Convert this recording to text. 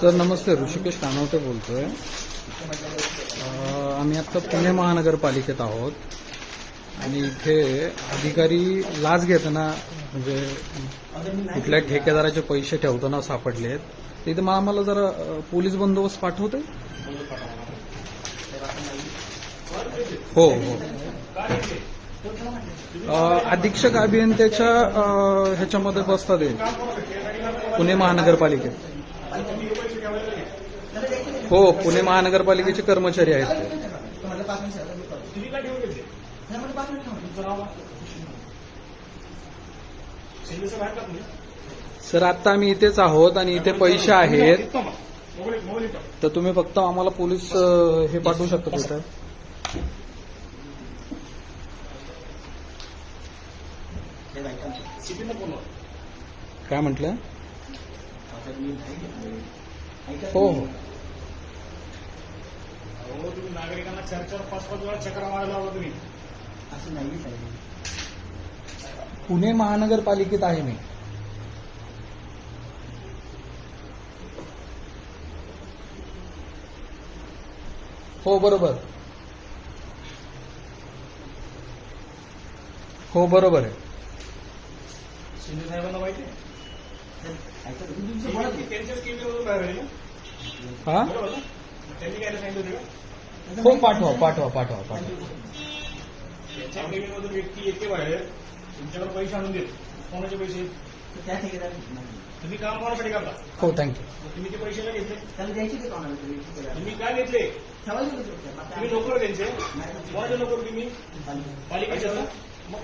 Sir नमस्ते. ऋषिकेश कानवटे बोलतोय. आम्ही आता पुणे महानगरपालिकेत आहोत. आणि इथे अधिकारी लाच घेताना म्हणजे कुठल्या ठेकेदाराचे पैसे ठेवताना सापडलेत. तिथे मग आम्हाला जरा पोलीस बंदोबस्त पाठवते हो हो. अधीक्षक अभियंत्याच्या ह्याच्यामध्ये बसतात पुणे महानगरपालिकेत. हो पुणे महानगरपालिकेचे कर्मचारी आहेत सर आता आम्ही इथेच आहोत आणि इथे पैसे आहेत. तर तुम्ही फक्त आम्हाला पोलीस हे पाठवू शकता तिथं. काय म्हटलं? हो हो. नागरिकांना चार चार पाच पाच वेळा चक्रा मारायला लावला तुम्ही. असं नाही पुणे महानगरपालिकेत आहे मी. हो बरोबर. हो बरोबर आहे. शिंदे साहेबांना माहिती आहे? त्यांच्याच हा? त्यांनी काय सांगितलं हो पाठवा पाठवा पाठवा पाठवा. त्यांच्या केंद्रामधून व्यक्ती येते बाहेर तुमच्याकडे पैसे आणून देत. कोणाचे पैसे? त्या. तुम्ही काम कोणासाठी करता? हो थँक्यू तुम्ही ते पैसे का घेतले? त्याला द्यायचे ते कोणाला. तुम्ही काय घेतले? तुम्ही नोकर त्यांचे? नाही. कोणाचे नोकर तुम्ही? मग.